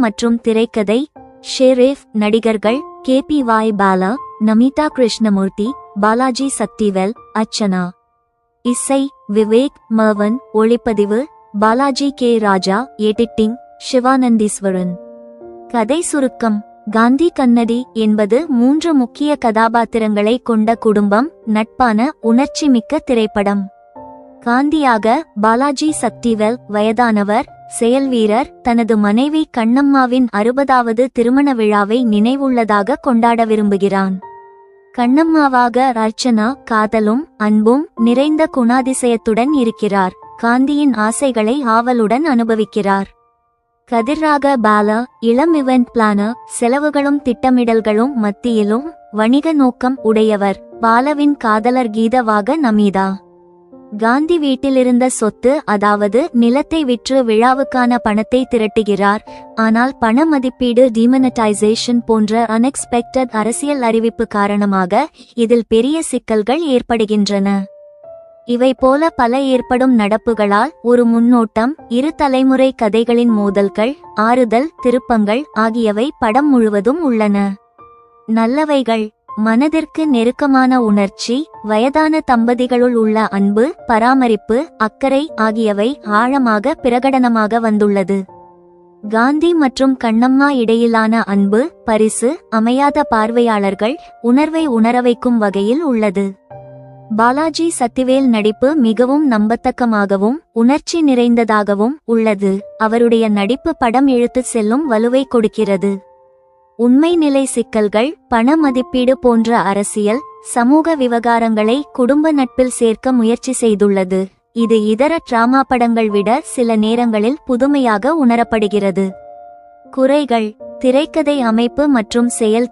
மற்றும் திரைக்கதை ஷெரேஃப் நடிகர்கள் K P Y Bala Namitha Krishnamurthy Balaji Sakthivel Archana. இசை விவேக் மர்வன் ஒளிப்பதிவு பாலாஜி கே ராஜா எடிட்டிங் சிவானந்தீஸ்வரன். கதை சுருக்கம் காந்தி கண்ணடி என்பது மூன்று முக்கிய கதாபாத்திரங்களை கொண்ட குடும்பம் நட்பான உணர்ச்சிமிக்க திரைப்படம். காந்தியாக பாலாஜி சக்திவேல் வயதானவர் செயல்வீரர் தனது மனைவி கண்ணம்மாவின் அறுபதாவது திருமண விழாவை நினைவுள்ளதாக கொண்டாட விரும்புகிறான். கண்ணம்மாவாக அர்ச்சனா காதலும் அன்பும் நிறைந்த குணாதிசயத்துடன் இருக்கிறார். காந்தியின் ஆசைகளை ஆவலுடன் அனுபவிக்கிறார். கதிராக பாலா இளம் இவெண்ட் பிளானர் செலவுகளும் திட்டமிடல்களும் மத்தியிலும் வணிக நோக்கம் உடையவர். பாலவின் காதலர் கீதவாக நமீதா. காந்தி வீட்டிலிருந்த சொத்து அதாவது நிலத்தை விற்று விழாவுக்கான பணத்தை திரட்டுகிறார். ஆனால் பண மதிப்பீடு டிமனடைசேஷன் போன்ற அன்எக்ஸ்பெக்டட் அரசியல் அறிவிப்பு காரணமாக இதில் பெரிய சிக்கல்கள் ஏற்படுகின்றன. இவை போல பல ஏற்படும் நடப்புகளால் ஒரு முன்னோட்டம் இரு தலைமுறை கதைகளின் மோதல்கள் ஆறுதல் திருப்பங்கள் ஆகியவை படம் முழுவதும் உள்ளன. நல்லவைகள். மனதிற்கு நெருக்கமான உணர்ச்சி வயதான தம்பதிகளுள் உள்ள அன்பு பராமரிப்பு அக்கறை ஆகியவை ஆழமாக பிரகடனமாக வந்துள்ளது. காந்தி மற்றும் கண்ணம்மா இடையிலான அன்பு பரிசு அமையாத பார்வையாளர்கள் உணர்வை உணரவைக்கும் வகையில் உள்ளது. பாலாஜி சத்திவேல் நடிப்பு மிகவும் நம்பத்தக்கமாகவும் உணர்ச்சி நிறைந்ததாகவும் உள்ளது. அவருடைய நடிப்பு படம் இழுத்து செல்லும் வலுவை கொடுக்கிறது. உண்மை நிலை சிக்கல்கள் பண மதிப்பீடு போன்ற அரசியல் சமூக விவகாரங்களை குடும்ப நட்பில் சேர்க்க முயற்சி செய்துள்ளது. இது இதர டிராமா படங்கள் விட சில நேரங்களில் புதுமையாக உணரப்படுகிறது. குறைகள் திரைக்கதை அமைப்பு மற்றும் செயல்